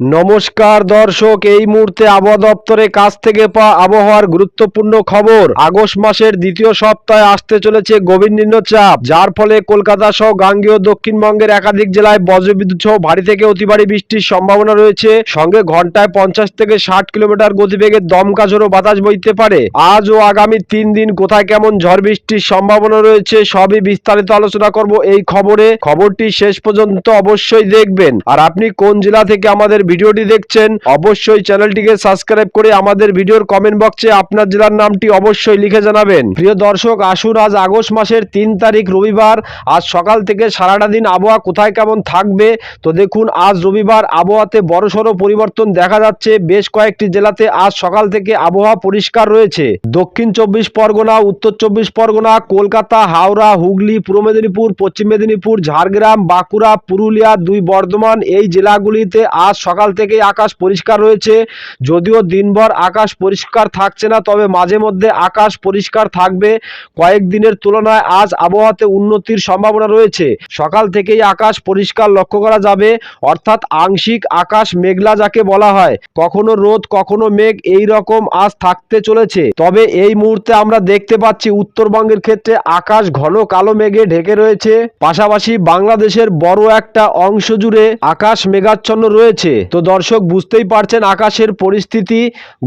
নমস্কার দর্শক, এই মুহূর্তে আবহাওয়া দপ্তরের কাছ থেকে পাওয়া আবহাওয়ার গুরুত্বপূর্ণ খবর। আগস্ট মাসের দ্বিতীয় সপ্তাহে আসতে চলেছে গভীর নিম্নচাপ, যার ফলে কলকাতা সহ গাঙ্গেয় দক্ষিণবঙ্গের একাধিক জেলায় বজ্রবিদ্যুৎ সহ ভারী থেকে অতি ভারী বৃষ্টির সম্ভাবনা রয়েছে। সঙ্গে ঘন্টায় পঞ্চাশ থেকে ষাট কিলোমিটার গতিবেগে দমকা ঝোড়ো বাতাস বইতে পারে। আজ ও আগামী তিন দিন কোথায় কেমন ঝড় বৃষ্টির সম্ভাবনা রয়েছে, সবই বিস্তারিত আলোচনা করব এই খবরে। খবরটি শেষ পর্যন্ত অবশ্যই দেখবেন। আর আপনি কোন জেলা থেকে আমাদের ভিডিওটি দেখছেন, অবশ্যই চ্যানেলটিকে সাবস্ক্রাইব করে আমাদের ভিডিওর কমেন্ট বক্সে আপনার জেলার নামটি অবশ্যই লিখে জানাবেন। প্রিয় দর্শক, আসুন আজ আগস্ট মাসের তিন তারিখ রবিবার, আজ সকাল থেকে সারাটা দিন আবহাওয়া কোথায় কেমন থাকবে? তো দেখুন, আজ রবিবার আবহাওয়াতে বড়সড় পরিবর্তন দেখা যাচ্ছে। বেশ কয়েকটি জেলাতে আজ সকাল থেকে আবহাওয়া পরিষ্কার রয়েছে। দক্ষিণ চব্বিশ পরগনা, উত্তর চব্বিশ পরগনা, কলকাতা, হাওড়া, হুগলি, পূর্ব মেদিনীপুর, পশ্চিম মেদিনীপুর, ঝাড়গ্রাম, বাঁকুড়া, পুরুলিয়া, দুই বর্ধমান এই জেলাগুলিতে আজ সকাল থেকে আকাশ পরিষ্কার রয়েছে। যদিও দিনভর আকাশ পরিষ্কার থাকছে না, তবে মাঝে মধ্যে আকাশ পরিষ্কার থাকবে। কয়েকদিনের তুলনায় আজ আবহাওয়াতে উন্নতির সম্ভাবনা রয়েছে। সকাল থেকেই আকাশ পরিষ্কার লক্ষ্য করা যাবে, অর্থাৎ আংশিক আকাশ মেঘলা যাকে বলা হয়। কখনো রোদ, কখনো মেঘ, এই রকম আজ থাকতে চলেছে। তবে এই মুহূর্তে আমরা দেখতে পাচ্ছি উত্তরবঙ্গের ক্ষেত্রে আকাশ ঘন কালো মেঘে ঢেকে রয়েছে। পাশাপাশি বাংলাদেশের বড় একটা অংশ জুড়ে আকাশ মেঘাচ্ছন্ন রয়েছে। তো দর্শক, বুঝতেই পারছেন আকাশের পরিস্থিতি।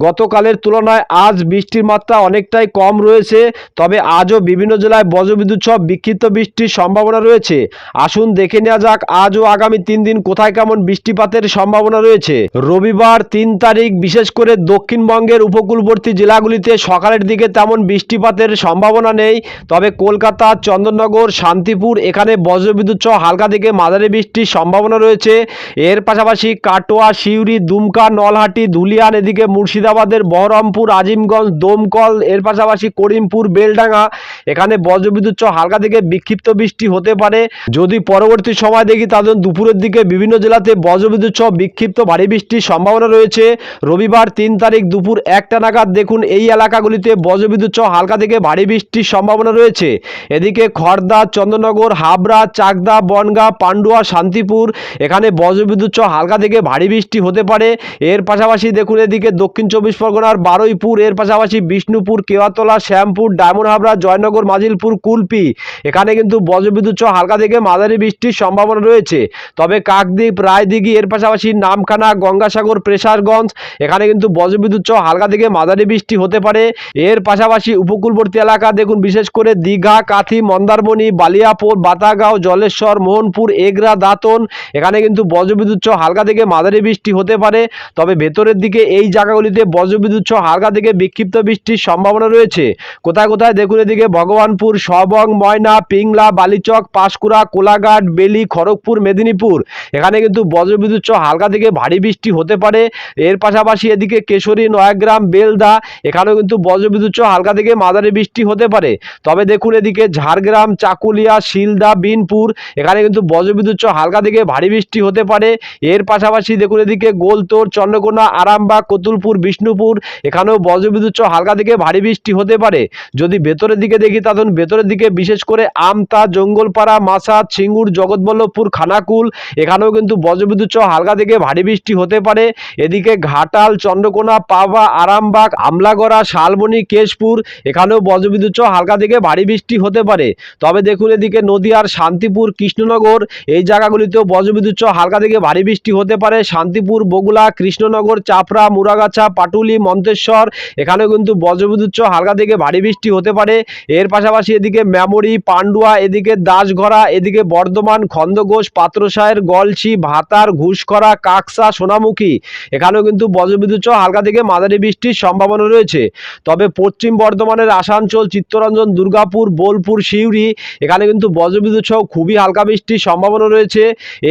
গতকালের তুলনায় আজ বৃষ্টির মাত্রা অনেকটাই কম রয়েছে, তবে আজও বিভিন্ন জেলায় বজ্রবিদ্যুৎ সহ বিক্ষিপ্ত বৃষ্টির সম্ভাবনা রয়েছে। আসুন দেখে নেওয়া যাক আজ ও আগামী তিন দিন কোথায় কেমন বৃষ্টিপাতের সম্ভাবনা রয়েছে। রবিবার তিন তারিখ, বিশেষ করে দক্ষিণবঙ্গের উপকূলবর্তী জেলাগুলিতে সকালের দিকে তেমন বৃষ্টিপাতের সম্ভাবনা নেই। তবে কলকাতা, চন্দননগর, শান্তিপুর, এখানে বজ্রবিদ্যুৎ সহ হালকা থেকে মাঝারি বৃষ্টির সম্ভাবনা রয়েছে। এর পাশাপাশি কাটোয়া সিউড়ি, দুমকা, নলহাটি, ধুলিয়ান, এদিকে মুর্শিদাবাদের বহরমপুর, আজিমগঞ্জ, দমকল, এর পাশাপাশি করিমপুর, বেলডাঙ্গা। এখানে বজ্রবিদ্যুৎ হালকা থেকে বিক্ষিপ্ত বৃষ্টি হতে পারে। যদি পরবর্তী সময় দেখি তাদের দুপুরের দিকে বিভিন্ন জেলাতে বজ্রবিদ্যুৎ বিক্ষিপ্ত ভারী বৃষ্টির সম্ভাবনা রয়েছে। রবিবার তিন তারিখ দুপুর একটা নাগাদ দেখুন, এই এলাকাগুলিতে বজ্রবিদ্যুৎ হালকা থেকে ভারী বৃষ্টির সম্ভাবনা রয়েছে। এদিকে খড়দা চন্দ্রনগর, হাবড়া, চাকদা, বনগাঁ, পান্ডুয়া, শান্তিপুর, এখানে বজ্রবিদ্যুৎ হালকা থেকে ভারী বৃষ্টি হতে পারে। এর পাশাপাশি দেখুন এদিকে দক্ষিণ চব্বিশ পরগনার বারুইপুর, এর পাশাপাশি বিষ্ণুপুর, কেওয়াতলা, শ্যামপুর, ডায়মন্ড হাবড়া, জয়নগর, মাজিলপুর, কুলপি। এখানে কিন্তু বজ্রবিদ্যুৎ সহ হালকা থেকে মাঝারি বৃষ্টির সম্ভাবনা রয়েছে। তবে কাকদ্বীপ, রায়দিঘি, এর পাশাপাশি নামখানা, গঙ্গাসাগর, প্রেসারগঞ্জ, এখানে কিন্তু বজ্রবিদ্যুৎ সহ হালকা থেকে মাঝারি বৃষ্টি হতে পারে। এর পাশাপাশি উপকূলবর্তী এলাকা দেখুন বিশেষ করে দীঘা, কাথি, মন্দারমণি, বালিয়াপুর, বাতাগাঁও, জলেশ্বর, মোহনপুর, এগরা, দাতন। এখানে কিন্তু বজ্রবিদ্যুৎ সহ হালকা থেকে মাঝারি বৃষ্টি হতে পারে। তবে ভেতরের দিকে এই জায়গাগুলিতে বজ্রবিদ্যুৎ সহ হালকা থেকে বিক্ষিপ্ত বৃষ্টির সম্ভাবনা রয়েছে। কোথায় কোথায় দেখুন এদিকে ভগবানপুর সবং ময়না, পিংলা, বালিচক, পাঁশকুড়া, কোলাঘাট, বেলি, খড়গপুর, মেদিনীপুর। এখানে কিন্তু বজ্রবিদ্যুৎ সহ হালকা থেকে ভারী বৃষ্টি হতে পারে। এর পাশাপাশি এদিকে কেশরী, নয়াগ্রাম, বেলদা, এখানেও কিন্তু বজ্রবিদ্যুৎ সহ হালকা থেকে মাঝারি বৃষ্টি হতে পারে। তবে দেখুন এদিকে ঝাড়গ্রাম, চাকুলিয়া, শিলদা, বিনপুর, এখানে কিন্তু বজ্রবিদ্যুৎ সহ হালকা থেকে ভারী বৃষ্টি হতে পারে। এর পাশাপাশি দেখুন এদিকে গোলতোর চন্দ্রকোনা, আরামবাগ, কতুলপুর, বিষ্ণুপুর, এখানেও বজ্রবিদ্যুৎ হালকা থেকে ভারী বৃষ্টি হতে পারে। যদি ভেতরের দিকে দেখি তখন ভেতরের দিকে বিশেষ করে আমতা, জঙ্গলপাড়া মাসাদ সিঙ্গুর, জগৎবল্লভপুর, খানাকুল, এখানেও কিন্তু বজ্রবিদ্যুৎ হালকা থেকে ভারী বৃষ্টি হতে পারে। এদিকে ঘাটাল, চন্দ্রকোনা পাবা আরামবাগ, আমলাগড়া, শালবনি, কেশপুর, এখানেও বজ্রবিদ্যুৎ হালকা থেকে ভারী বৃষ্টি হতে পারে। তবে দেখুন এদিকে নদিয়ার শান্তিপুর, কৃষ্ণনগর, এই জায়গাগুলিতেও বজ্রবিদ্যুৎ হালকা থেকে ভারী বৃষ্টি হতে পারে। শান্তিপুর বগুলা কৃষ্ণনগর, চাপড়া মুরাগাছা পাটুলি, মন্তেশ্বর, এখানেও কিন্তু বজ্রবিদ্যুৎ হালকা থেকে ভারী বৃষ্টি হতে পারে। এর পাশাপাশি এদিকে মেমরি, পান্ডুয়া, এদিকে দাসঘরা এদিকে বর্ধমান খন্দঘোষ পাত্রসায়ের গলছি, ভাতার ঘুষকরা কাকসা, সোনামুখী, এখানেও কিন্তু বজ্রবিদ্যুৎ হালকা থেকে মাঝারি বৃষ্টির সম্ভাবনা রয়েছে। তবে পশ্চিম বর্ধমানের আসানসোল, চিত্তরঞ্জন, দুর্গাপুর, বোলপুর, সিউড়ি, এখানে কিন্তু বজ্রবিদ্যুৎ সহ খুবই হালকা বৃষ্টির সম্ভাবনা রয়েছে।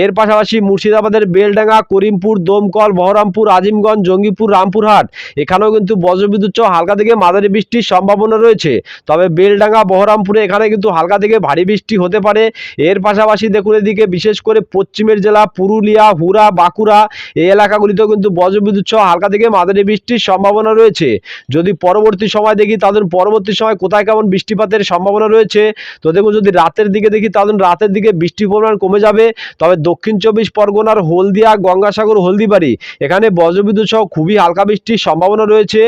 এর পাশাপাশি মুর্শিদাবাদের বেলডাঙ্গা করিমপুর, দমকল, বহরমপুর, আজিমগঞ্জ, জঙ্গিপুর, রামপুরহাট। এখানেও কিন্তু বজ্রবিদ্যুৎ সহ হালকা থেকে মাঝারি বৃষ্টির সম্ভাবনা রয়েছে। তবে বেলডাঙ্গা, বহরমপুরে এখানে কিন্তু হালকা থেকে ভারী বৃষ্টি হতে পারে। এর পাশাপাশি দেখুন এদিকে বিশেষ করে পশ্চিমের জেলা পুরুলিয়া হুরা বাঁকুড়া এই এলাকাগুলিতেও কিন্তু বজ্রবিদ্যুৎ সহ হালকা থেকে মাঝারি বৃষ্টির সম্ভাবনা রয়েছে। যদি পরবর্তী সময় দেখি, তাদের পরবর্তী সময় কোথায় কেমন বৃষ্টিপাতের সম্ভাবনা রয়েছে? তো দেখুন, যদি রাতের দিকে দেখি, তাদের রাতের দিকে বৃষ্টির পরিমাণ কমে যাবে। তবে দক্ষিণ চব্বিশ পরগনার হলদিয়া গঙ্গা গঙ্গাসাগর হলদিবাড়ি। এখানে বজ্রবিদ্যুৎ সহ খুবই হালকা বৃষ্টির সম্ভাবনা রয়েছে।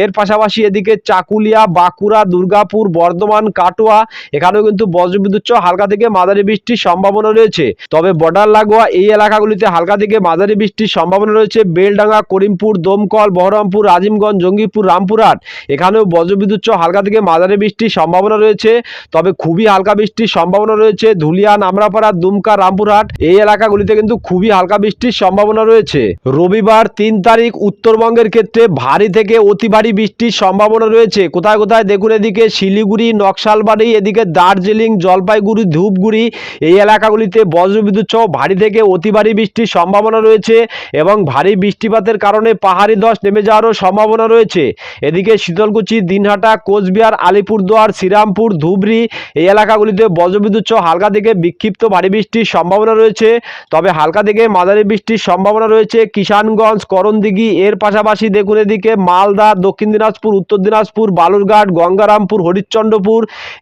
এর পাশাপাশি এদিকে চাকুলিয়া, বাঁকুড়া, দুর্গাপুর, বর্ধমান, কাটোয়া, এখানেও কিন্তু বজ্রবিদ্যুৎ সহ হালকা থেকে মাঝারি বৃষ্টির সম্ভাবনা রয়েছে। তবে বর্ডার লাগোয়া এই এলাকাগুলিতে হালকা থেকে মাঝারি বৃষ্টির সম্ভাবনা রয়েছে। বেলডাঙ্গা, করিমপুর, দমকল, বহরমপুর রাজিমগঞ্জ জঙ্গিপুর, রামপুরহাট। এখানেও বজ্রবিদ্যুৎ সহ হালকা থেকে মাঝারি বৃষ্টির সম্ভাবনা রয়েছে। তবে খুবই হালকা বৃষ্টির সম্ভাবনা রয়েছে। ধুলিয়া, নামরাপাড়া, দুমকা, রামপুরহাট এই এলাকাগুলিতে কিন্তু খুবই হালকা বৃষ্টির সম্ভাবনা রয়েছে। রবিবার তিন তারিখ উত্তরবঙ্গের ক্ষেত্রে ভারী থেকে অতি ভারী বৃষ্টির সম্ভাবনা রয়েছে। কোথায় কোথায় দেখুন এদিকে শিলিগুড়ি, নকশালবাড়ি, এদিকে দার্জিলিং, জলপাইগুড়ি, ধূপগুড়ি, এই এলাকাগুলিতে বজ্রবিদ্যুৎ সহ ভারী থেকে অতি ভারী বৃষ্টির সম্ভাবনা রয়েছে এবং ভারী বৃষ্টিপাতের কারণে পাহাড়ি ধস নেমে যাওয়ারও সম্ভাবনা রয়েছে। এদিকে শীতলকুচি, দিনহাটা, কোচবিহার, আলিপুরদুয়ার, শ্রীরামপুর, ধুবড়ি এই এলাকাগুলিতে বজ্রবিদ্যুৎ সহ হালকা থেকে বিক্ষিপ্ত ভারী বৃষ্টির সম্ভাবনা রয়েছে। তবে হালকা থেকে মাঝারি বৃষ্টির সম্ভাবনা রয়েছে কিষানগঞ্জ, করণদিঘি, এর পাশাপাশি দেখুন এদিকে মালদা, দক্ষিণ দিনাজপুর, উত্তর দিনাজপুর, বালুরঘাট, গঙ্গারামপুর, হরিশ্চন্দ্রপুর,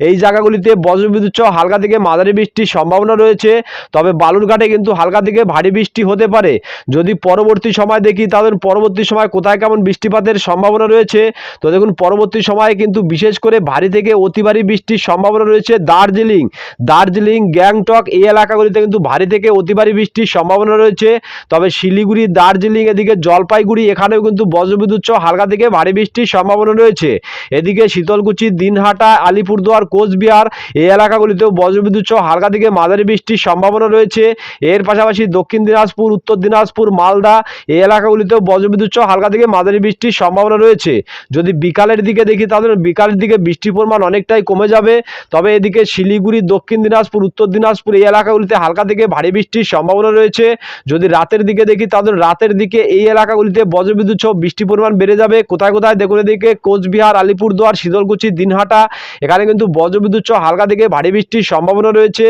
এই জায়গাগুলিতে বজ্রবিদ্যুৎ সহ হালকা থেকে মাঝারি বৃষ্টির সম্ভাবনা রয়েছে। তবে বালুরঘাটে কিন্তু হালকা থেকে ভারী বৃষ্টি হতে পারে। যদি পরবর্তী সময় দেখি, তাদের পরবর্তী সময় কোথায় কেমন বৃষ্টিপাতের সম্ভাবনা রয়েছে? তো দেখুন, পরবর্তী সময়ে কিন্তু বিশেষ করে ভারী থেকে অতি ভারী বৃষ্টির সম্ভাবনা রয়েছে দার্জিলিং। দার্জিলিং, গ্যাংটক এই এলাকাগুলিতে কিন্তু ভারী থেকে অতি ভারী বৃষ্টির সম্ভাবনা রয়েছে। তবে শিলিগুড়ি, দার্জিলিং এদিকে জলপাইগুড়ি, এখানেও কিন্তু বজ্রবিদ্যুৎ সহ হালকা থেকে ভারী বৃষ্টির সম্ভাবনা রয়েছে। এদিকে শীতলকুচি, দিনহাটা, আলিপুরদুয়ার, কোচবিহার এই এলাকাগুলিতেও বজ্রবিদ্যুৎ সহ হালকা থেকে মাঝারি বৃষ্টির সম্ভাবনা রয়েছে। এর পাশাপাশি দক্ষিণ দিনাজপুর, উত্তর দিনাজপুর, মালদা এই এলাকাগুলিতেও বজ্রবিদ্যুৎ সহ হালকা থেকে মাঝারি বৃষ্টির সম্ভাবনা রয়েছে। যদি বিকালের দিকে দেখি তাহলে বিকালের দিকে বৃষ্টির পরিমাণ অনেকটাই কমে যাবে। তবে এদিকে শিলিগুড়ি, দক্ষিণ দিনাজপুর, উত্তর দিনাজপুর এই এলাকাগুলিতে হালকা থেকে ভারী বৃষ্টির সম্ভাবনা রয়েছে। যদি রাতের দিকে দেখি তাদের রাতের দিকে এই এলাকাগুলিতে বজ্রবিদ্যুৎ সহ বৃষ্টির পরিমাণ বেড়ে যাবে। কোথায় কোথায়? দেখুন এদিকে কোচবিহার, আলিপুরদুয়ার, শীতলকুচি, দিনহাটা, এখানে কিন্তু বজ্রবিদ্যুৎ সহ হালকা থেকে ভারী বৃষ্টির সম্ভাবনা রয়েছে।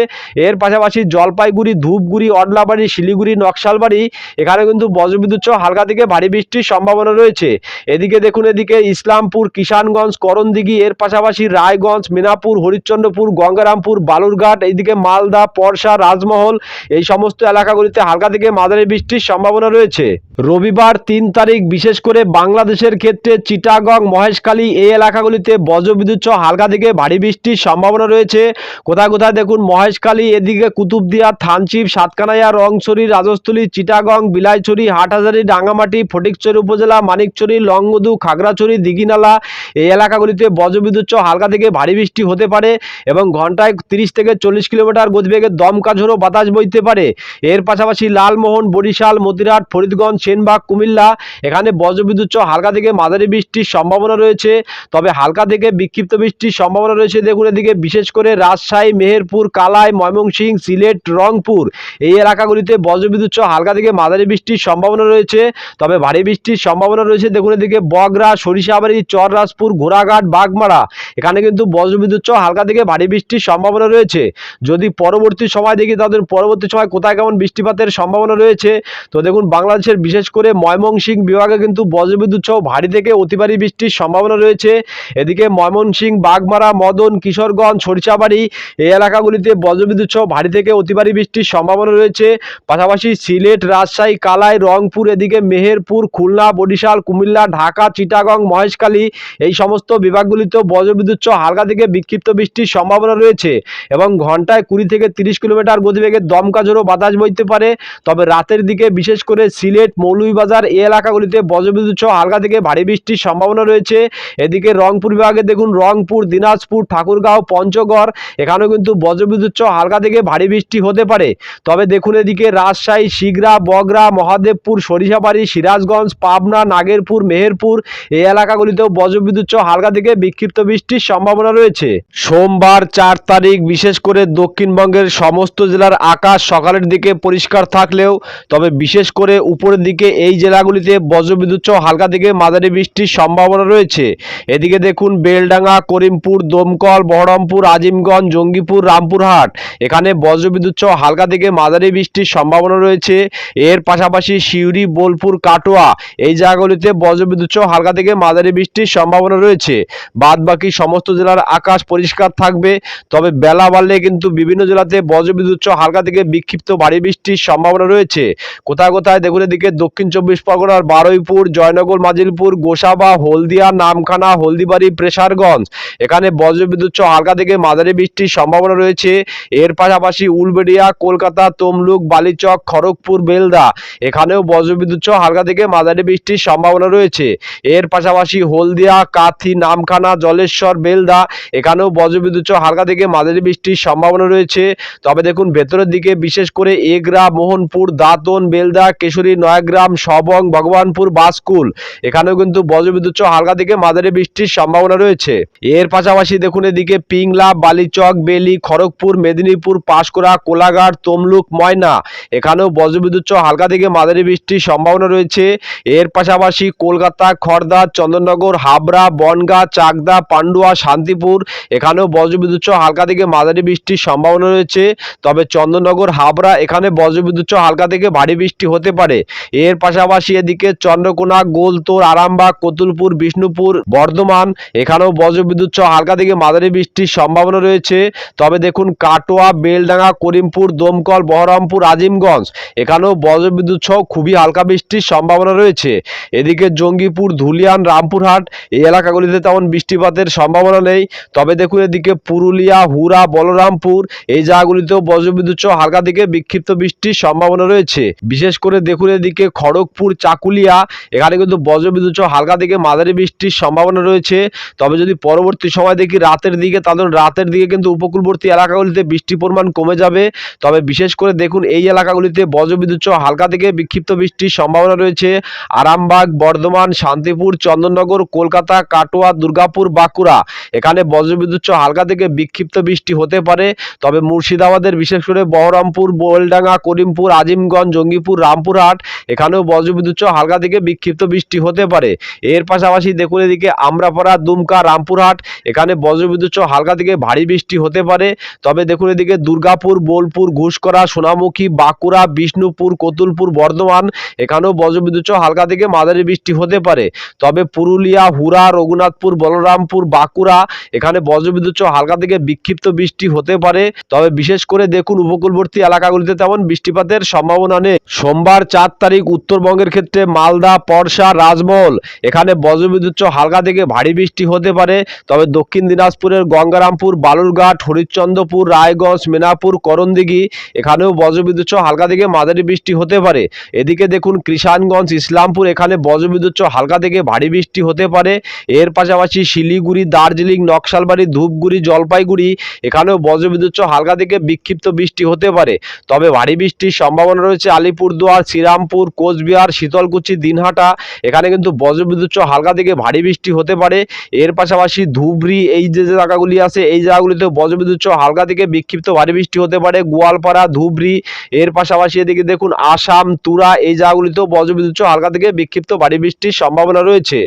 এর পাশাপাশি জলপাইগুড়ি, ধূপগুড়ি, অডলাবাড়ি, শিলিগুড়ি, নকশালবাড়ি, এখানে কিন্তু বজ্রবিদ্যুৎ সহ হালকা থেকে ভারী বৃষ্টির সম্ভাবনা রয়েছে। এদিকে দেখুন এদিকে ইসলামপুর, কিষানগঞ্জ, করণদিঘি, এর পাশাপাশি রায়গঞ্জ, মিনাপুর, হরিশ্চন্দ্রপুর, গঙ্গারামপুর, বালুরঘাট, এইদিকে মালদা পরশা রাজমহল, এই সমস্ত এলাকাগুলিতে হালকা থেকে মাঝারি বৃষ্টির সম্ভাবনা রয়েছে। রবিবার তিন তারিখ, বিশেষ করে বাংলাদেশের ক্ষেত্রে চিটাগং, মহেশখালী এই এলাকাগুলিতে বজ্রবিদ্যুৎ সহ হালকা থেকে ভারী বৃষ্টির সম্ভাবনা রয়েছে। কোথায় কোথায় দেখুন, মহেশখালী, এদিকে কুতুবদিয়া থানচিপ সাতকানাইয়া, রংছড়ি, রাজস্থলী, চিটাগং, বিলাইছড়ি, হাটহাজারি, ডাঙ্গামাটি, ফটিকছড়ি উপজেলা, মানিকছড়ি লংগদু খাগড়াছড়ি, দিঘিনালা এই এলাকাগুলিতে বজ্রবিদ্যুৎ সহ হালকা থেকে ভারী বৃষ্টি হতে পারে এবং ঘন্টায় তিরিশ থেকে চল্লিশ কিলোমিটার গতিবেগে দমকা ঝোড়ো বাতাস বইতে পারে। এর পাশাপাশি লালমোহন, বরিশাল মতিরাট ফরিদগঞ্জ, সেনবাগ, কুমিল্লা। এখানে বজ্রবিদ্যুৎ সহ হালকা থেকে মাঝারি বৃষ্টির সম্ভাবনা রয়েছে। তবে হালকা থেকে বিক্ষিপ্ত বৃষ্টির সম্ভাবনা রয়েছে। দেখুন এদিকে বিশেষ করে রাজশাহী, মেহেরপুর, কালাই, ময়মনসিংহ, সিলেট, রংপুর। এই এলাকাগুলিতে বজ্রবিদ্যুৎ সহ হালকা থেকে মাঝারি বৃষ্টির সম্ভাবনা রয়েছে। তবে ভারী বৃষ্টির সম্ভাবনা রয়েছে। দেখুন এদিকে বগরা সরিষাবাড়ি, চররাজপুর, ঘোড়াঘাট, বাগমারা। এখানে কিন্তু বজ্রবিদ্যুৎ সহ হালকা থেকে ভারী বৃষ্টির সম্ভাবনা রয়েছে। যদি পরবর্তী সময় দেখি তাদের পরবর্তী সময় কোথায় কেমন বৃষ্টিপাতের সম্ভাবনা রয়েছে? তো দেখুন, বাংলাদেশের বিশেষ করে ময়মনসিং বিভাগে কিন্তু বজ্রবিদ্যুৎ সহ ভারী থেকে অতি ভারী বৃষ্টির সম্ভাবনা রয়েছে। এদিকে ময়মনসিং, বাগমারা, মদন, কিশোরগঞ্জ, সরিষাবাড়ি এই এলাকাগুলিতে বজ্রবিদ্যুৎ সহ ভারী থেকে অতি ভারী বৃষ্টির সম্ভাবনা রয়েছে। পাশাপাশি সিলেট, রাজশাহী, কালাই, রংপুর, এদিকে মেহেরপুর, খুলনা, বরিশাল, কুমিল্লা, ঢাকা, চিটাগং, মহেশখালী এই সমস্ত বিভাগগুলিতেও বজ্রবিদ্যুৎ সহ হালকা থেকে বিক্ষিপ্ত বৃষ্টির সম্ভাবনা রয়েছে এবং ঘন্টায় কুড়ি থেকে তিরিশ কিলোমিটার গতিবেগে দমকা ঝোড়ো বাতাস বইতে পারে। তবে রাতের দিকে বিশেষ করে সিলেট, মৌলভীবাজার এই এলাকাগুলিতে বজ্রবিদ্যুৎ সহ হালকা থেকে ভারী বৃষ্টির সম্ভাবনা রয়েছে। এদিকে রংপুর বিভাগে দেখুন, রংপুর, দিনাজপুর, ঠাকুরগাঁও, পঞ্চগড়, এখানেও কিন্তু বজ্রবিদ্যুৎ সহ হালকা থেকে ভারী বৃষ্টি হতে পারে। তবে দেখুন এদিকে রাজশাহী শিগরা বগরা মহাদেবপুর, সরিষাবাড়ি, সিরাজগঞ্জ, পাবনা, নাগেরপুর, মেহেরপুর এই এলাকাগুলিতেও বজ্রবিদ্যুৎ সহ হালকা থেকে বিক্ষিপ্ত বৃষ্টির সম্ভাবনা রয়েছে। সোমবার চার তারিখ, বিশেষ করে দক্ষিণবঙ্গের সমস্ত জেলার আকাশ সকালের দিকে পরিষ্কার থাকলেও, তবে বিশেষ করে উপরের দিকে এই জেলাগুলিতে বজ্রবিদ্যুৎ সহ হালকা থেকে মাঝারি বৃষ্টির সম্ভাবনা রয়েছে। এদিকে দেখুন, বেলডাঙ্গা, করিমপুর, দমকল, বহরমপুর, আজিমগঞ্জ, জঙ্গিপুর, রামপুরহাট। এখানে বজ্রবিদ্যুৎ সহ হালকা থেকে মাঝারি বৃষ্টির সম্ভাবনা রয়েছে। এর পাশাপাশি সিউড়ি, বোলপুর, কাটোয়া এই জায়গাগুলিতে বজ্রবিদ্যুৎ সহ হালকা থেকে মাঝারি বৃষ্টির সম্ভাবনা রয়েছে। বাদ বাকি সমস্ত জেলার আকাশ পরিষ্কার থাকবে। তবে বেলা বাড়লে কিন্তু বিভিন্ন জেলাতে বজ্রবিদ্যুৎ সহ হালকা থেকে বিক্ষিপ্ত ভারী বৃষ্টির সম্ভাবনা রয়েছে। কোথায় কোথায় দেখুন এদিকে দক্ষিণ চব্বিশ পরগনার বারুইপুর, জয়নগর, মাজিলপুর, গোসাবা, হলদিয়া, নামখানা, হলদিবাড়ি, প্রেসারগঞ্জ। এখানে বজ্রবিদ্যুৎ হালকা থেকে মাঝারি বৃষ্টির সম্ভাবনা রয়েছে। এর পাশাপাশি উলবেড়িয়া, কলকাতা, তমলুক, বালিচক, খড়গপুর, বেলদা, এখানেও বজ্রবিদ্যুৎ হালকা থেকে মাঝারি বৃষ্টির সম্ভাবনা রয়েছে। এর পাশাপাশি হলদিয়া, কাথি, নামখানা, জলেশ্বর, বেলদা, এখানেও বজ্রবিদ্যুৎ হালকা থেকে মাঝারি বৃষ্টির সম্ভাবনা রয়েছে। তবে দেখুন ভেতরের দিকে বিশেষ করে এগরা, মোহনপুর, দাঁতন বেলদা, কেশরী, নয়াগ্রাম, সবং, ভগবানপুর, বাসকুল। এখানেও কিন্তু বজ্রবিদ্যুৎ সহ হালকা থেকে মাঝারি বৃষ্টির সম্ভাবনা রয়েছে। এর পাশাপাশি দেখুন এদিকে পিংলা, বালিচক, বেলি, খড়গপুর, মেদিনীপুর, পাঁশকুড়া, কোলাঘাট, তমলুক, ময়না। এখানেও বজ্রবিদ্যুৎ সহ হালকা থেকে মাঝারি বৃষ্টির সম্ভাবনা রয়েছে। এর পাশাপাশি কলকাতা খড়দা চন্দননগর, হাবড়া, বনগাঁ, চাকদা, পান্ডুয়া, শান্তিপুর। এখানেও বজ্রবিদ্যুৎ সহ হালকা থেকে মাঝারি বৃষ্টির সম্ভাবনা রয়েছে। তবে চন্দননগর, হাবড়া, এখানে বজ্রবিদ্যুৎ সহ হালকা থেকে ভারী বৃষ্টি হতে পারে। এর পাশাপাশি এদিকে চন্দ্রকোনা, গোলতোর, আরামবাগ, কতুলপুর, বিষ্ণুপুর, বর্ধমান, এখানেও বজ্রবিদ্যুৎ সহ হালকা থেকে মাঝারি বৃষ্টির সম্ভাবনা রয়েছে। তবে দেখুন, কাটোয়া, বেলডাঙ্গা, করিমপুর, দমকল, বহরমপুর, আজিমগঞ্জ, এখানেও বজ্রবিদ্যুৎ সহ খুবই হালকা বৃষ্টির সম্ভাবনা রয়েছে। এদিকে জঙ্গিপুর, ধুলিয়ান, রামপুরহাট, এই এলাকাগুলিতে তেমন বৃষ্টিপাতের সম্ভাবনা নেই। তবে দেখুন, এদিকে পুরুলিয়া হুরা বলরামপুর, এই জায়গাগুলিতেও বজ্রবিদ্যুৎ সহ হালকা থেকে বিক্ষিপ্ত বৃষ্টির সম্ভাবনা রয়েছে। বিশেষ করে দেখুন এদিকে খড়গপুর, চাকুলিয়া, এখানে কিন্তু বজ্রবিদ্যুৎ হালকা থেকে মাঝারি বৃষ্টির সম্ভাবনা রয়েছে। তবে যদি পরবর্তী সময় দেখি রাতের দিকে তাদের রাতের দিকে কিন্তু উপকূলবর্তী এলাকাগুলিতে বৃষ্টির পরিমাণ কমে যাবে। তবে বিশেষ করে দেখুন এই এলাকাগুলিতে বজ্রবিদ্যুৎ হালকা থেকে বিক্ষিপ্ত বৃষ্টির সম্ভাবনা রয়েছে। আরামবাগ, বর্ধমান, শান্তিপুর, চন্দননগর, কলকাতা, কাটোয়া, দুর্গাপুর, বাঁকুড়া, এখানে বজ্রবিদ্যুৎ হালকা থেকে বিক্ষিপ্ত বৃষ্টি হতে পারে। তবে মুর্শিদাবাদের বিশেষ করে বহরমপুর, বোলডাঙ্গা, করিমপুর, আজিমগঞ্জ জঙ্গিপুর রামপুরহাট, এখানেও বজ্রবিদ্যুৎ হালকা থেকে বিক্ষিপ্ত বৃষ্টি হতে পারে। এর পাশাপাশি দেখুন এদিকে আমরাপাড়া, দুমকা, রামপুরহাট, এখানে বজ্রবিদ্যুৎ হালকা থেকে ভারী বৃষ্টি হতে পারে। তবে দেখুন এদিকে দুর্গাপুর, বোলপুর, ঘুষকরা, সোনামুখী, বাঁকুড়া, বিষ্ণুপুর, কতুলপুর, বর্ধমান, এখানেও বজ্রবিদ্যুৎ হালকা থেকে মাঝারি বৃষ্টি হতে পারে। তবে পুরুলিয়া হুরা রঘুনাথপুর, বলরামপুর, বাঁকুড়া, এখানে বজ্রবিদ্যুৎ হালকা থেকে বিক্ষিপ্ত বৃষ্টি হতে পারে। তবে বিশেষ করে দেখুন উপকূলবর্তী এলাকাগুলিতে তেমন বৃষ্টিপাতের সম্ভাবনা নেই। সোমবার চার তারিখ উত্তরবঙ্গের ক্ষেত্রে মালদা, পরশা, রাজমহল। এখানে বজ্রবিদ্যুৎ হালকা থেকে ভারী বৃষ্টি হতে পারে। তবে দক্ষিণ দিনাজপুরের গঙ্গারামপুর, বালুরঘাট, হরিশ্চন্দ্রপুর, রায়গঞ্জ মেনাপুর করণদিঘি, এখানেও বজ্রবিদ্যুৎ হালকা থেকে মাঝারি বৃষ্টি হতে পারে। এদিকে দেখুন কৃষাণগঞ্জ ইসলামপুর, এখানে বজ্রবিদ্যুৎ হালকা থেকে ভারী বৃষ্টি হতে পারে। এর পাশাপাশি শিলিগুড়ি, দার্জিলিং, নকশালবাড়ি, ধূপগুড়ি, জলপাইগুড়ি, এখানেও বজ্রবিদ্যুৎ হালকা থেকে বিক্ষিপ্ত বৃষ্টি হতে পারে। তবে ভারী বৃষ্টির সম্ভাবনা রয়েছে আলিপুরদুয়ার, শ্রীরামপুর, কোচবিহার, শীতলকুচি, দিনহাটা। এখানে কিন্তু বজ্রবিদ্যুৎ হালকা থেকে ভারী বৃষ্টি হতে পারে। এর পাশাপাশি ধুবড়ি এই যে জায়গাগুলি আছে, এই জায়গাগুলিতে বজ্রবিদ্যুৎ হালকা থেকে বিক্ষিপ্ত ভারী বৃষ্টি হতে পারে। গোয়ালপাড়া, ধুবড়ি, এর পাশাপাশি এদিকে দেখুন আসাম, তুরা এই জায়গাগুলিতেও বজ্রবিদ্যুৎ হালকা থেকে বিক্ষিপ্ত ভারী বৃষ্টির সম্ভাবনা রয়েছে।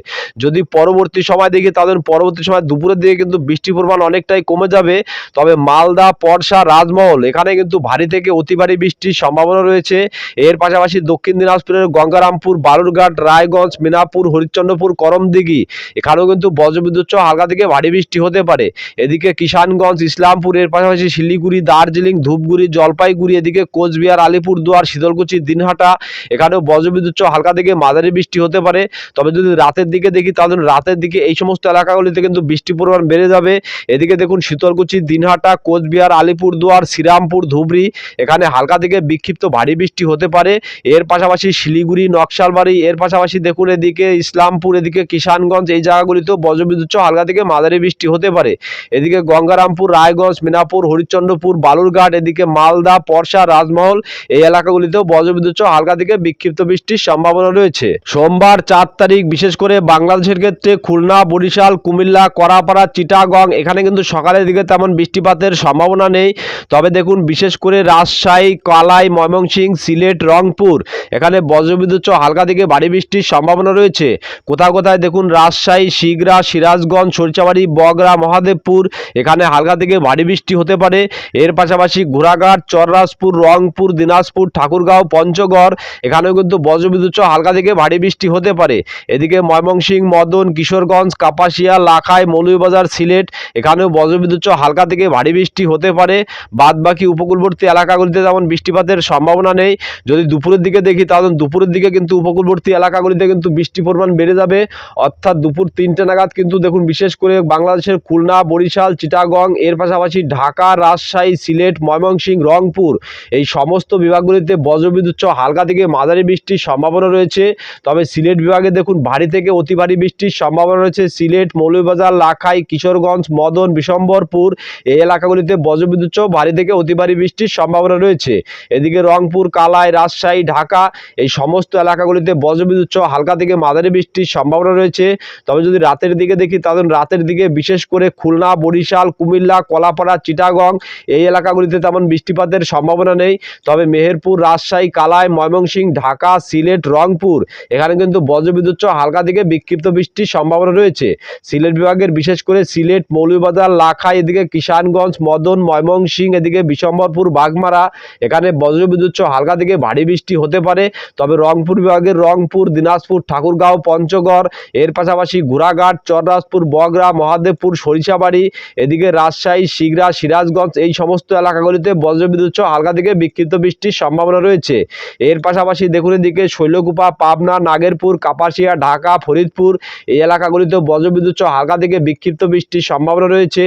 যদি পরবর্তী সময় দেখি তাদের পরবর্তী সময় দুপুরের দিকে কিন্তু বৃষ্টির পরিমাণ অনেকটাই কমে যাবে। তবে মালদা পরশা রাজমহল, এখানে কিন্তু ভারী থেকে অতি ভারী বৃষ্টির সম্ভাবনা রয়েছে। এর পাশাপাশি দক্ষিণ দিনাজপুরের গঙ্গারামপুর, বালুরঘাট, রায়গঞ্জ, মিনাপুর, হরিশ্চন্দ্রপুর, করমদিঘি। এখানেও কিন্তু বজ্রবিদ্যুৎ সহ হালকা থেকে ভারী বৃষ্টি হতে পারে। এদিকে কিষানগঞ্জ, ইসলামপুর, এর পাশাপাশি শিলিগুড়ি, দার্জিলিং, ধূপগুড়ি, জলপাইগুড়ি, এদিকে কোচবিহার, আলিপুরদুয়ার, শীতলকুচি, দিনহাটা, এখানেও বজ্রবিদ্যুৎ সহ হালকা থেকে মাঝারি বৃষ্টি হতে পারে। তবে যদি রাতের দিকে দেখি, তাহলে রাতের দিকে এই সমস্ত এলাকাগুলিতে কিন্তু বৃষ্টির পরিমাণ বেড়ে যাবে। এদিকে দেখুন শীতলকুচি, দিনহাটা, কোচবিহার, আলিপুরদুয়ার, শ্রীরামপুর, ধুবড়ি, এখানে হালকা থেকে বিক্ষিপ্ত ভারী বৃষ্টি হতে পারে। এর পাশাপাশি শিলিগুড়ি, নকশালবাড়ি, এর পাশাপাশি দেখুন এদিকে ইসলামপুর, এদিকে কিষানগঞ্জ, এই জায়গাগুলিতেও বজ্রবিদ্যুৎ হালকা থেকে মাঝারি বৃষ্টি হতে পারে। এদিকে গঙ্গারামপুর, রায়গঞ্জ, মিনাপুর, হরিশ্চন্দ্রপুর, বালুরঘাট, এদিকে মালদা, পরশা, রাজমহল এই এলাকাগুলিতেও বজ্রবিদ্যুৎ হালকা থেকে বিক্ষিপ্ত বৃষ্টির সম্ভাবনা রয়েছে। সোমবার চার তারিখ, বিশেষ করে বাংলাদেশের ক্ষেত্রে খুলনা, বরিশাল, কুমিল্লা, করাপাড়া, চিটাগং, এখানে কিন্তু সকালের দিকে তেমন বৃষ্টিপাতের সম্ভাবনা নেই। তবে দেখুন, বিশেষ করে রাজশাহী, কালাই, ময়মনসিংহ, সিলেট রংপুর। এখানে বজ্রবিদ্যুৎ হালকা থেকে ভারী বৃষ্টির সম্ভাবনা রয়েছে। কোথাও কোথায় দেখুন রাজশাহী শিগরা সিরাজগঞ্জ, সরিষাবাড়ি বগরা মহাদেবপুর। এখানে হালকা থেকে ভারী বৃষ্টি হতে পারে। এর পাশাপাশি ঘোড়াঘাট, চররাজপুর, রংপুর, দিনাজপুর, ঠাকুরগাঁও, পঞ্চগড়, এখানেও কিন্তু বজ্রবিদ্যুৎ হালকা থেকে ভারী বৃষ্টি হতে পারে। এদিকে ময়মনসিংহ, মদন, কিশোরগঞ্জ, কাপাসিয়া, লাখাই, মৌলভীবাজার, সিলেট, এখানেও বজ্রবিদ্যুৎ হালকা থেকে ভারী বৃষ্টি হতে পারে। বাদ বাকি উপকূলবর্তী এলাকাগুলিতে তেমন বৃষ্টিপাতের সম্ভাবনা নেই। যদি দুপুরের দিকে দেখি, তাহলে দুপুরের দিকে কিন্তু উপকূলবর্তী এলাকাগুলিতে কিন্তু বৃষ্টির পরিমাণ বেড়ে যাবে। অর্থাৎ দুপুর তিনটে নাগাদ কিন্তু দেখুন, বিশেষ করে বাংলাদেশের খুলনা, বরিশাল, চিটাগং, এর পাশাপাশি ঢাকা, রাজশাহী, সিলেট, ময়মনসিংহ, রংপুর, এই সমস্ত বিভাগগুলিতে বজ্রবিদ্যুৎ হালকা থেকে মাঝারি বৃষ্টির সম্ভাবনা রয়েছে। তবে সিলেট বিভাগে দেখুন, ভারী থেকে অতি ভারী বৃষ্টির সম্ভাবনা রয়েছে। সিলেট, মৌলভীবাজার, লাখাই, কিশোরগঞ্জ, মদন, বিশম্বরপুর, এই এলাকাগুলিতে বজ্রবিদ্যুৎ ভারী থেকে অতি ভারী বৃষ্টির সম্ভাবনা রয়েছে। এদিকে রংপুর কালাই রাজশাহী, ঢাকা, এই সমস্ত এলাকাগুলিতে বজ্রবিদ্যুৎ সহ হালকা থেকে মাঝারি বৃষ্টির সম্ভাবনা রয়েছে। তবে যদি রাতের দিকে দেখি, তাহলে রাতের দিকে বিশেষ করে খুলনা, বরিশাল, কুমিল্লা, কলাপাড়া, চিটাগং, এই এলাকাগুলিতে তেমন বৃষ্টিপাতের সম্ভাবনা নেই। তবে মেহেরপুর, রাজশাহী, কালাই, ময়মনসিংহ, ঢাকা, সিলেট, রংপুর, এখানে কিন্তু বজ্রবিদ্যুৎ সহ হালকা থেকে বিক্ষিপ্ত বৃষ্টির সম্ভাবনা রয়েছে। সিলেট বিভাগের বিশেষ করে সিলেট, মৌলভীবাজার, লাখাই, এদিকে কিষানগঞ্জ, মদন, ময়মনসিংহ, এদিকে বিশম্বরপুর, বাগমারা, এখানে বজ্রবিদ্যুৎ সহ হালকা থেকে ভারী বৃষ্টি হতে পারে। তবে রংপুর বিভাগের রংপুর, দিনাজপুর, ঠাকুরগাঁও, পঞ্চগড়, এর পাশাপাশি ঘোড়াঘাট, চররাজপুর বগরা মহাদেবপুর, সরিষাবাড়ি, এদিকে রাজশাহী, শিগরা, সিরাজগঞ্জ এই সমস্ত এলাকাগুলিতে বজ্রবিদ্যুৎ সহ হালকা থেকে বিক্ষিপ্ত বৃষ্টির সম্ভাবনা রয়েছে। এর পাশাপাশি দেখুন এদিকে শৈলকুপা, পাবনা, নাগেরপুর, কাপাসিয়া, ঢাকা, ফরিদপুর এই এলাকাগুলিতে বজ্রবিদ্যুৎ সহ হালকা থেকে বিক্ষিপ্ত বৃষ্টির সম্ভাবনা রয়েছে।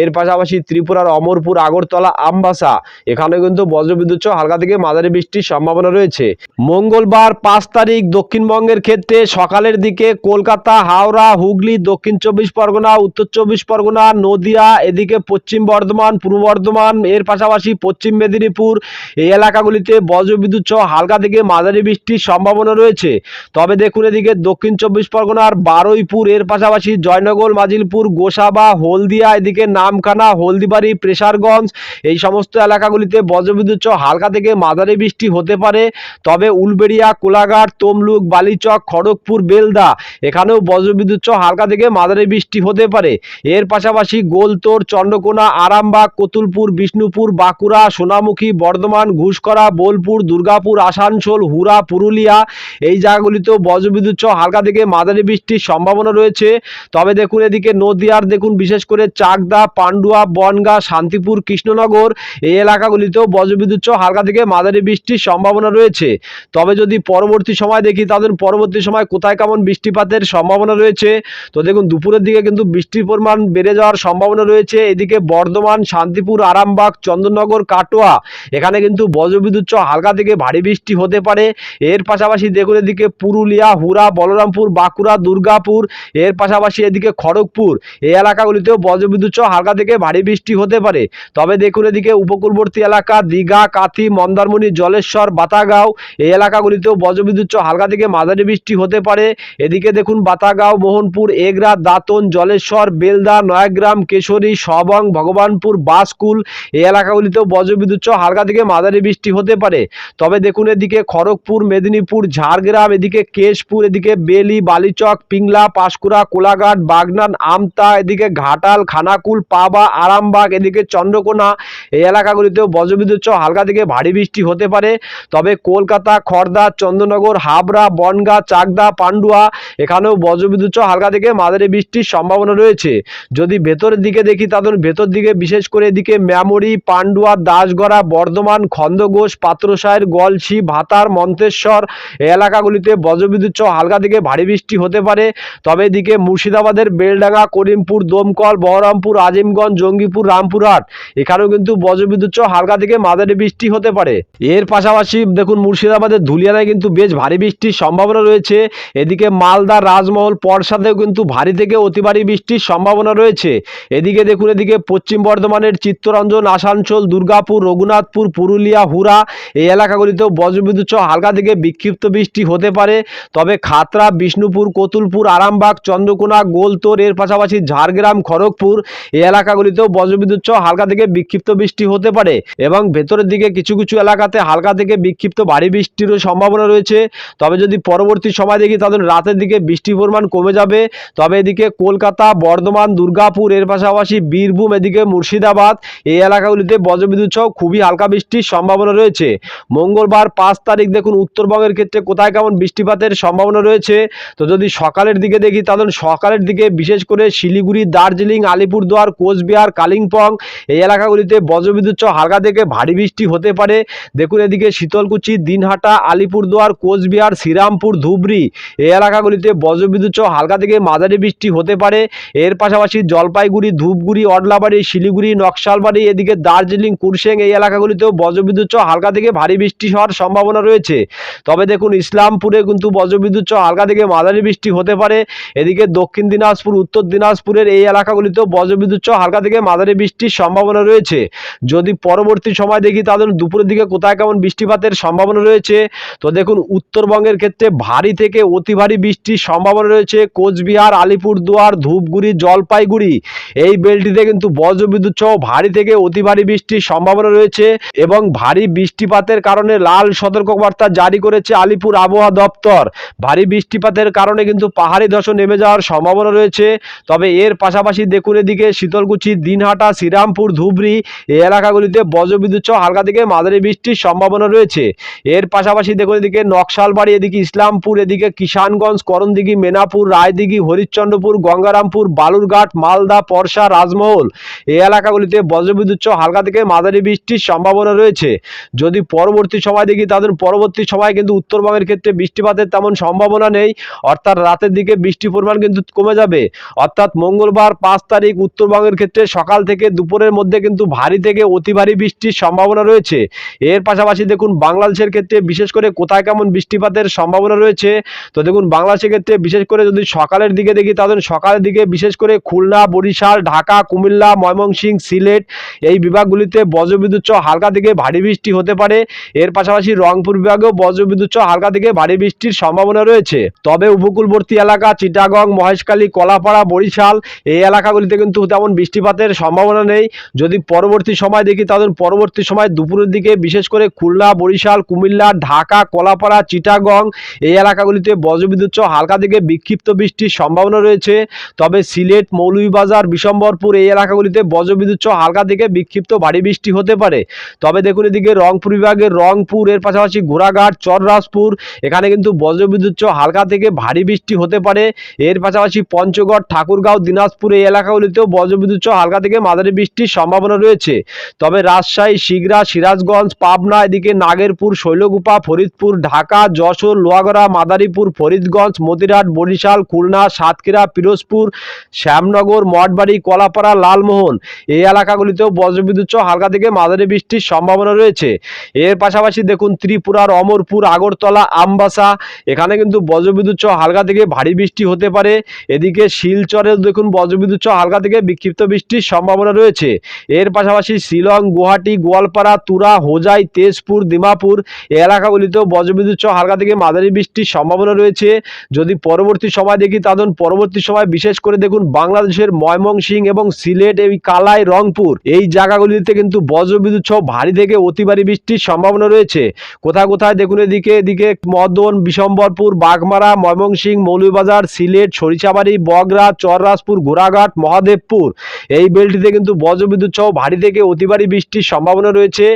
এর পাশাপাশি ত্রিপুরার অমরপুর, আগরতলা, আমবাসা এখানে কিন্তু বজ্রবিদ্যুৎ সহ হালকা থেকে মাঝারি বৃষ্টির সম্ভাবনা রয়েছে। মঙ্গলবার পাঁচ তারিখ দক্ষিণবঙ্গের ক্ষেত্রে সকালের দিকে কলকাতা, হাওড়া, হুগলি, দক্ষিণ চব্বিশ পরগনা, উত্তর চব্বিশ পরগনা, নদিয়া, এদিকে পশ্চিম বর্ধমান, পূর্ব বর্ধমান, এর পাশাপাশি পশ্চিম মেদিনীপুর এই এলাকাগুলিতে বজ্রবিদ্যুৎ সহ হালকা থেকে মাঝারি বৃষ্টির সম্ভাবনা রয়েছে। তবে দেখুন এদিকে দক্ষিণ চব্বিশ পরগনার বারুইপুর, এর পাশাপাশি জয়নগর, মাজিলপুর, গোসাবা, হলদিয়া, এদিকে নামখানা, হলদিবাড়ি, প্রেসারগঞ্জ এই সমস্ত এলাকাগুলিতে বজ্রবিদ্যুৎ সহ হালকা থেকে মাঝারি বৃষ্টি হতে পারে। তবে উলবেড়িয়া, কোলাঘাট, তমলুক, বালিচক, খড়গপুর, বেলদা এখানেও বজ্রবিদ্যুৎ সহ হালকা থেকে মাঝারি বৃষ্টি হতে পারে। এর পাশাপাশি গোলতোর, চন্দ্রকোনা, আরামবাগ, কতুলপুর, বিষ্ণুপুর, বাঁকুড়া, সোনামুখী, বর্ধমান, ঘুষকরা, বোলপুর, দুর্গাপুর, আসানসোল হুরা পুরুলিয়া এই জায়গাগুলিতেও বজ্রবিদ্যুৎ সহ হালকা থেকে মাঝারি বৃষ্টির সম্ভাবনা রয়েছে। তবে দেখুন এদিকে নদিয়ার, দেখুন বিশেষ করে চাকদা, পান্ডুয়া, বনগা, শান্তিপুর, কৃষ্ণনগর এই এলাকাগুলিতেও বজ্রবিদ্যুৎ সহ হালকা থেকে মাঝারি বৃষ্টির সম্ভাবনা রয়েছে। তবে যদি পরবর্তী সময় দেখি তাহলে পরবর্তী সময় কোথায় কেমন বৃষ্টিপাতের সম্ভাবনা রয়েছে? তো দেখুন, দুপুরের দিকে কিন্তু বৃষ্টির পরিমাণ বেড়ে যাওয়ার সম্ভাবনা রয়েছে। এদিকে বর্ধমান, শান্তিপুর, আরামবাগ, চন্দননগর, কাটোয়া, এখানে কিন্তু বজ্রবিদ্যুৎ সহ হালকা থেকে ভারী বৃষ্টি হতে পারে। এর পাশাপাশি দেখুন, এদিকে পুরুলিয়া হুরা বলরামপুর, বাঁকুড়া, দুর্গাপুর, এর পাশাপাশি এদিকে খড়গপুর, এই এলাকাগুলিতেও বজ্রবিদ্যুৎ সহ হালকা থেকে ভারী বৃষ্টি হতে পারে। তবে দেখুন, এদিকে উপকূলবর্তী এলাকা, দীঘা, কাথি, মন্দারমণি, জলেশ্বর বাতাগাঁও, এই এলাকাগুলিতেও বজ্রবিদ্যুৎ হালকা থেকে মাঝারি বৃষ্টি হতে পারে। এদিকে দেখুন, বাতাগাঁও, মোহনপুর, এগরা, দাতন, জলেশ্বর, বেলদা, নয়াগ্রাম, কেশরী, সবং, ভগবানপুর, বাসকুল, এই এলাকাগুলিতেও বজ্রবিদ্যুৎ হালকা থেকে মাঝারি বৃষ্টি হতে পারে। তবে দেখুন, এদিকে খড়গপুর, মেদিনীপুর, ঝাড়গ্রাম, এদিকে কেশপুর, এদিকে বেলি, বালিচক, পিংলা, পাঁশকুড়া, কোলাঘাট, বাগনান, আমতা, এদিকে ঘাটাল, খানাকুল, পাবা, আরামবাগ, এদিকে চন্দ্রকোনা, এই এলাকাগুলিতেও বজ্রবিদ্যুৎ হালকা থেকে ভারী বৃষ্টি হতে পারে। তবে কলকাতা খড়দা চন্দ্রনগর, হাবড়া, বনগা, চাকদা, পান্ডুয়া, এখানেও বজ্রবিদ্যুৎ হালকা থেকে মাঝারি বৃষ্টির সম্ভাবনা রয়েছে। যদি ভেতরের দিকে দেখি তাদের ভেতর দিকে বিশেষ করে এদিকে ম্যামরি, পান্ডুয়া, দাসগড়া, বর্ধমান খন্দঘোষ পাত্রসায়ের গলসি ভাতার, মন্তেশ্বর এলাকাগুলিতে বজ্রবিদ্যুৎ হালকা থেকে ভারী বৃষ্টি হতে পারে। তবে এদিকে মুর্শিদাবাদের বেলডাঙ্গা, করিমপুর, দমকল, বহরমপুর, আজিমগঞ্জ, জঙ্গিপুর, রামপুরহাট, এখানেও কিন্তু বজ্রবিদ্যুৎ হালকা থেকে মাঝারি বৃষ্টি হতে পারে। এর পাশাপাশি দেখুন, মুর্শিদাবাদের ধুলিয়ানায় কিন্তু বেশ ভারী বৃষ্টির সম্ভাবনা রয়েছে। এদিকে মালদা, রাজমহল পরসাতেও কিন্তু ভারী থেকে অতি ভারী বৃষ্টির সম্ভাবনা রয়েছে। এদিকে দেখুন, এদিকে পশ্চিম বর্ধমানের চিত্তরঞ্জন, আসানসোল, দুর্গাপুর, রঘুনাথপুর, পুরুলিয়া হুরা এই এলাকাগুলিতেও বজ্রবিদ্যুৎ সহ হালকা থেকে বিক্ষিপ্ত বৃষ্টি হতে পারে। তবে খাতরা, বিষ্ণুপুর, কতুলপুর, আরামবাগ, চন্দ্রকোনা, গোলতোর, এর পাশাপাশি ঝাড়গ্রাম, খড়গপুর এই এলাকাগুলিতেও বজ্রবিদ্যুৎ সহ হালকা থেকে বিক্ষিপ্ত বৃষ্টি হতে পারে। এবং ভেতরের দিকে কিছু কিছু এলাকাতে হালকা থেকে বিক্ষিপ্ত ভারী বৃষ্টিরও সম্ভাবনা রয়েছে। তবে যদি পরবর্তী সময় দেখি তাদের রাতের দিকে বৃষ্টির পরিমাণ কমে যাবে। তবে এদিকে কলকাতা, বর্ধমান, দুর্গাপুর, এর পাশাপাশি বীরভূম, এদিকে মুর্শিদাবাদ, এই এলাকাগুলিতে বজ্রবিদ্যুৎ সহ খুবই হালকা বৃষ্টির সম্ভাবনা রয়েছে। মঙ্গলবার পাঁচ তারিখ দেখুন, উত্তরবঙ্গের ক্ষেত্রে কোথায় কেমন বৃষ্টিপাতের সম্ভাবনা রয়েছে। তো যদি সকালের দিকে দেখি, তাহলে সকালের দিকে বিশেষ করে শিলিগুড়ি, দার্জিলিং, আলিপুরদুয়ার, কোচবিহার, কালিম্পং এই এলাকাগুলিতে বজ্রবিদ্যুৎ সহ হালকা থেকে ভারী বৃষ্টি হতে পারে। দেখুন, এদিকে শীতলকুচি, দিনহাটা, আলিপুরদুয়ার, কোচবিহার, শ্রীরামপুর, ধুবড়ি এই এলাকাগুলিতে বজ্রবিদ্যুৎ সহ হালকা থেকে মাঝারি বৃষ্টি হতে পারে। এর পাশাপাশি জলপাইগুড়ি, ধূপগুড়ি, অডলাবাড়ি, শিলিগুড়ি, নকশালবাড়ি, এদিকে দার্জিলিং কুরসেং এই এলাকাগুলিতেও বজ্রবিদ্যুৎ সহ হালকা থেকে ভারী বৃষ্টি হওয়ার সম্ভাবনা রয়েছে। তবে দেখুন, ইসলামপুরে কিন্তু বজ্রবিদ্যুৎ সহ হালকা থেকে মাঝারি বৃষ্টি হতে পারে। এদিকে দক্ষিণ দিনাজপুর, উত্তর দিনাজপুরের এই এলাকাগুলিতেও বজ্রবিদ্যুৎ সহ হালকা থেকে মাঝারি বৃষ্টির সম্ভাবনা রয়েছে। যদি পরবর্তী সময় দেখি তাদের দুপুরের দিকে কোথায় কেমন বৃষ্টিপাতের সম্ভাবনা রয়েছে। তো দেখুন, উত্তরবঙ্গের ক্ষেত্রে ভারী থেকে অতি ভারী বৃষ্টির সম্ভাবনা রয়েছে। কোচবিহার, আলিপুরদুয়ার, ধূপগুড়ি, জলপাইগুড়ি এই বেলটিতে কিন্তু বজ্রবিদ্যুৎ সহ ভারী থেকে অতি ভারী বৃষ্টির সম্ভাবনা রয়েছে এবং ভারী বৃষ্টিপাতের কারণে লাল সতর্কবার্তা জারি করেছে আলিপুর আবহাওয়া দপ্তর। ভারী বৃষ্টিপাতের কারণে কিন্তু পাহাড়ি ধসও নেমে যাওয়ার সম্ভাবনা রয়েছে। তবে এর পাশাপাশি দেখুন এদিকে শীতলকুচি, দিনহাটা, শ্রীরামপুর, ধুবড়ি এই এলাকাগুলিতে বজ্রবিদ্যুৎ সহ হালকা থেকে মাঝারি বৃষ্টির সম্ভাবনা রয়েছে। এর পাশাপাশি দেখুন এদিকে নকশালবাড়ি, এদিকে ইসলামপুর, এদিকে কিষানগঞ্জ, করণদিঘি, মেনাপুর, রায়দিঘি, হরিশ্চন্দ্রপুর, গঙ্গারামপুর, বালুরঘাট, মালদা, পরশা, রাজমহল। এই এলাকাগুলিতে বজ্রবিদ্যুৎ হালকা থেকে মাঝারি বৃষ্টির সম্ভাবনা রয়েছে। যদি পরবর্তী সময় দেখি, তাদের পরবর্তী সময় কিন্তু উত্তরবঙ্গের ক্ষেত্রে বৃষ্টিপাতের তেমন সম্ভাবনা নেই। অর্থাৎ রাতের দিকে বৃষ্টির পরিমাণ কিন্তু কমে যাবে। অর্থাৎ মঙ্গলবার পাঁচ তারিখ উত্তরবঙ্গের ক্ষেত্রে সকাল থেকে দুপুরের মধ্যে কিন্তু ভারী থেকে অতি ভারী বৃষ্টির সম্ভাবনা রয়েছে। এর পাশাপাশি দেখুন বাংলাদেশের ক্ষেত্রে বিশেষ করে কোথায় কেমন বৃষ্টিপাতের সম্ভাবনা রয়েছে, তো দেখুন, বাংলাদেশের ক্ষেত্রে বিশেষ করে যদি সকালের দিকে দেখি, তাহলে সকালের দিকে বিশেষ করে খুলনা, বরিশাল, ঢাকা, কুমিল্লা, ময়মনসিংহ, সিলেট এই বিভাগগুলিতে বজ্রবিদ্যুৎ হালকা থেকে ভারী বৃষ্টি হতে পারে। এর পাশাপাশি রংপুর বিভাগেও বজ্রবিদ্যুৎ হালকা থেকে ভারী বৃষ্টির সম্ভাবনা রয়েছে। তবে উপকূলবর্তী এলাকা চিটাগং, মহেশখালী, কলাপাড়া, বরিশাল এই এলাকাগুলিতে কিন্তু তেমন বৃষ্টিপাতের সম্ভাবনা নেই। যদি পরবর্তী সময় দেখি তাদের পরবর্তী সময় দুপুরের দিকে বিশেষ করে খুলনা বরিশাল, কুমিল্লা, ঢাকা, কলাপাড়া, চিটাগং এই এলাকাগুলিতে বজ্রবিদ্যুৎ সহ হালকা থেকে বিক্ষিপ্ত বৃষ্টির সম্ভাবনা রয়েছে। তবে সিলেট, মৌলভীবাজার, বিশম্বরপুর এই এলাকাগুলিতে বজ্রবিদ্যুৎ সহ হালকা থেকে বিক্ষিপ্ত ভারী বৃষ্টি হতে পারে। তবে দেখুন এদিকে রংপুর বিভাগের রংপুর, এর পাশাপাশি ঘোড়াঘাট, চররাজপুর, এখানে কিন্তু বজ্রবিদ্যুৎ সহ হালকা থেকে ভারী বৃষ্টি হতে পারে। এর পাশাপাশি পঞ্চগড়, ঠাকুরগাঁও, দিনাজপুর এই এলাকাগুলিতেও বজ্রবিদ্যুৎ সহ হালকা থেকে মাঝারি বৃষ্টির সম্ভাবনা রয়েছে। তবে রাজশাহী শিগরা সিরাজগঞ্জ, পাবনা এদিকে নাগেরপুর, শৈলগুপা, ফরিদপুর, ঢাকা, যশোর, লোয়াগড়া, মাদারীপুর, ফরিদগঞ্জ, মতিরাট, বরিশাল, খুলনা, সাতক্ষীরা, পিরোজপুর, শ্যামনগর, মঠবাড়ি, কলাপাড়া, লালমোহন। এই এলাকাগুলিতেও বজ্রবিদ্যুৎ সহ হালকা থেকে মাঝারি বৃষ্টির সম্ভাবনা রয়েছে। এর পাশাপাশি দেখুন, ত্রিপুরার অমরপুর, আগরতলা, আমবাসা, এখানে কিন্তু বজ্রবিদ্যুৎ সহ হালকা থেকে ভারী বৃষ্টি হতে পারে। এদিকে শিলচরেও দেখুন, বজ্রবিদ্যুৎ সহ হালকা থেকে বিক্ষিপ্ত বৃষ্টির সম্ভাবনা রয়েছে। এর পাশাপাশি শিলং, গুয়াহাটি, গোয়ালপাড়া, তুরা, হোজাই, তেজপুর দিমাপুর এই এলাকাগুলিতেও বজ্রবিদ্যুৎ সহ হালকা থেকে মাঝারি বৃষ্টির সম্ভাবনা রয়েছে। যদি পরবর্তী সময় দেখি তাদের পরবর্তী সময় বিশেষ করে দেখুন বাংলাদেশের ময়মনসিংহ এবং সিলেট, এই কালাই, রংপুর এই জায়গাগুলিতে কিন্তু বজ্রবিদ্যুৎ সহ ভারী থেকে অতি ভারী বৃষ্টির সম্ভাবনা রয়েছে। কোথায় কোথায় দেখুন এদিকে এদিকে মদন, বিশম্বরপুর, বাগমারা, ময়মনসিংহ, মৌলভীবাজার, সিলেট, সরিষাবাড়ি, বগরা, চররাজপুর ঘোড়াঘাট মহাদেবপুর এই বেলটিতে কিন্তু বজ্রবিদ্যুৎ সহ ভারী থেকে অতি ভারী বৃষ্টির সম্ভাবনা রয়েছে।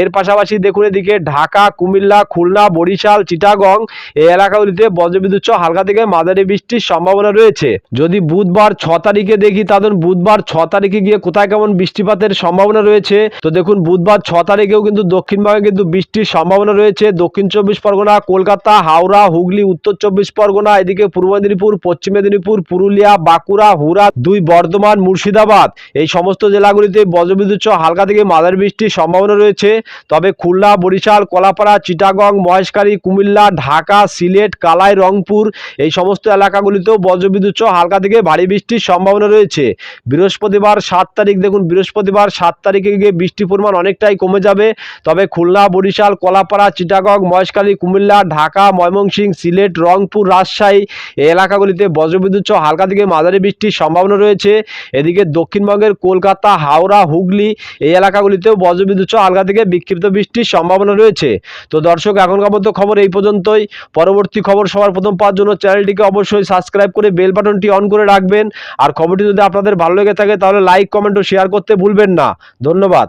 এর পাশাপাশি দেখুন এদিকে ঢাকা, কুমিল্লা, খুলনা, বরিশাল, চিটাগং এই এলাকাগুলিতে বজ্রবিদ্যুৎ সহ হালকা থেকে মাঝারি বৃষ্টির সম্ভাবনা রয়েছে। যদি বুধবার ছ তারিখে দেখি তাদের বুধবার ছ তারিখে গিয়ে কোথায় কেমন বৃষ্টিপাতের সম্ভাবনা রয়েছে? তো দেখুন, বুধবার ছ তারিখেও কিন্তু দক্ষিণবঙ্গে কিন্তু বৃষ্টির সম্ভাবনা রয়েছে। দক্ষিণ চব্বিশ পরগনা, কলকাতা, হাওড়া, হুগলি, উত্তর চব্বিশ পরগনা, এদিকে পূর্ব মেদিনীপুর, পশ্চিম মেদিনীপুর, পুরুলিয়া, বাঁকুড়া হুরা দুই বর্ধমান, মুর্শিদাবাদ এই সমস্ত জেলাগুলিতে বজ্রবিদ্যুৎ সহ হালকা থেকে মাঝারি বৃষ্টির সম্ভাবনা রয়েছে। তবে খুলনা বরিশাল, কলাপাড়া, চিটাগং মহেশখালী কুমিল্লা, ঢাকা, সিলেট, কালাই, রংপুর এই সমস্ত এলাকাগুলিতেও বজ্রবিদ্যুৎ সহ হালকা থেকে ভারী বৃষ্টির সম্ভাবনা রয়েছে। বৃহস্পতিবার সাত তারিখ, দেখুন, বৃহস্পতিবার সাত তারিখে গিয়ে বৃষ্টির পরিমাণ অনেকটাই কমে যাবে। তবে খুলনা, বরিশাল, কলাপাড়া, চিটাগং মহেশখালী কুমিল্লা, ঢাকা, ময়মনসিংহ, সিলেট, রংপুর, রাজশাহী এই এলাকাগুলিতে বজ্রবিদ্যুৎ সহ হালকা থেকে মাঝারি বৃষ্টির সম্ভাবনা রয়েছে। এদিকে দক্ষিণবঙ্গের কলকাতা, হাওড়া, হুগলি এই এলাকাগুলিতেও বজ্রবিদ্যুৎ সহ হালকা থেকে বিক্ষিপ্ত বৃষ্টির সম্ভাবনা রয়েছে। তো দর্শক দর্শক, এখনকার মতো খবর এই পর্যন্তই। পরবর্তী খবর সবার প্রথম পাওয়ার জন্য চ্যানেলটিকে অবশ্যই সাবস্ক্রাইব করে বেল বাটনটি অন করে রাখবেন। আর খবরটি যদি আপনাদের ভালো লেগে থাকে, তাহলে লাইক, কমেন্ট ও শেয়ার করতে ভুলবেন না। ধন্যবাদ।